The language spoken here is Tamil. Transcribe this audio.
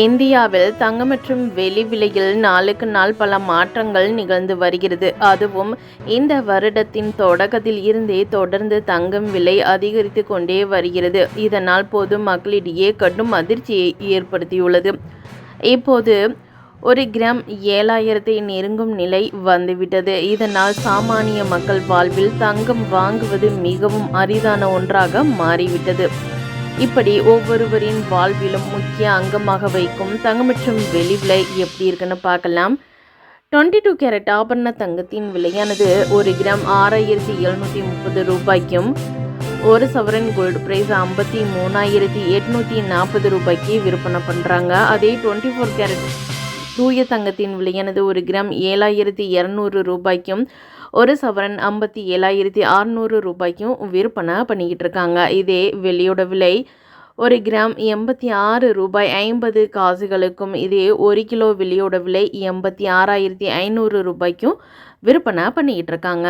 இந்தியாவில் தங்கம் மற்றும் வெளி விலையில் நாளுக்கு நாள் பல மாற்றங்கள் நிகழ்ந்து வருகிறது. அதுவும் இந்த வருடத்தின் தொடக்கத்தில் இருந்தே தொடர்ந்து தங்கம் விலை அதிகரித்து கொண்டே வருகிறது. இதனால் பொது மக்களிடையே கடும் அதிர்ச்சியை ஏற்படுத்தியுள்ளது. இப்போது ஒரு கிராம் ஏழாயிரத்தை நெருங்கும் நிலை வந்துவிட்டது. இதனால் சாமானிய மக்கள் வாழ்வில் தங்கம் வாங்குவது மிகவும் அரிதான ஒன்றாக மாறிவிட்டது. இப்படி ஒவ்வொருவரின் வாழ்விலும் முக்கிய அங்கமாக வைக்கும் தங்கம் மற்றும் வெளி விலை எப்படி இருக்குன்னு பார்க்கலாம். டுவெண்ட்டி டூ கேரட் ஆபரண தங்கத்தின் விலையானது ஒரு கிராம் ஆறாயிரத்தி எழுநூற்றி முப்பது ரூபாய்க்கும் ஒரு சவரன் கோல்டு பிரைஸ் ஐம்பத்தி மூணாயிரத்தி எட்நூற்றி நாற்பது ரூபாய்க்கு விற்பனை பண்ணுறாங்க அதே டுவெண்ட்டி ஃபோர் கேரட் தூய தங்கத்தின் விலையானது ஒரு கிராம் ஏழாயிரத்தி இரநூறு ரூபாய்க்கும் ஒரு சவரன் ஐம்பத்தி ஏழாயிரத்தி அறநூறு ரூபாய்க்கும் விற்பனை பண்ணிக்கிட்டு இருக்காங்க. இதே வெள்ளியோட விலை ஒரு கிராம் எண்பத்தி ஆறு ரூபாய் ஐம்பது காசுகளுக்கும் இதே ஒரு கிலோ வெள்ளியோட விலை எண்பத்தி ஆறாயிரத்தி ஐநூறு ரூபாய்க்கும் விற்பனை பண்ணிக்கிட்டு இருக்காங்க.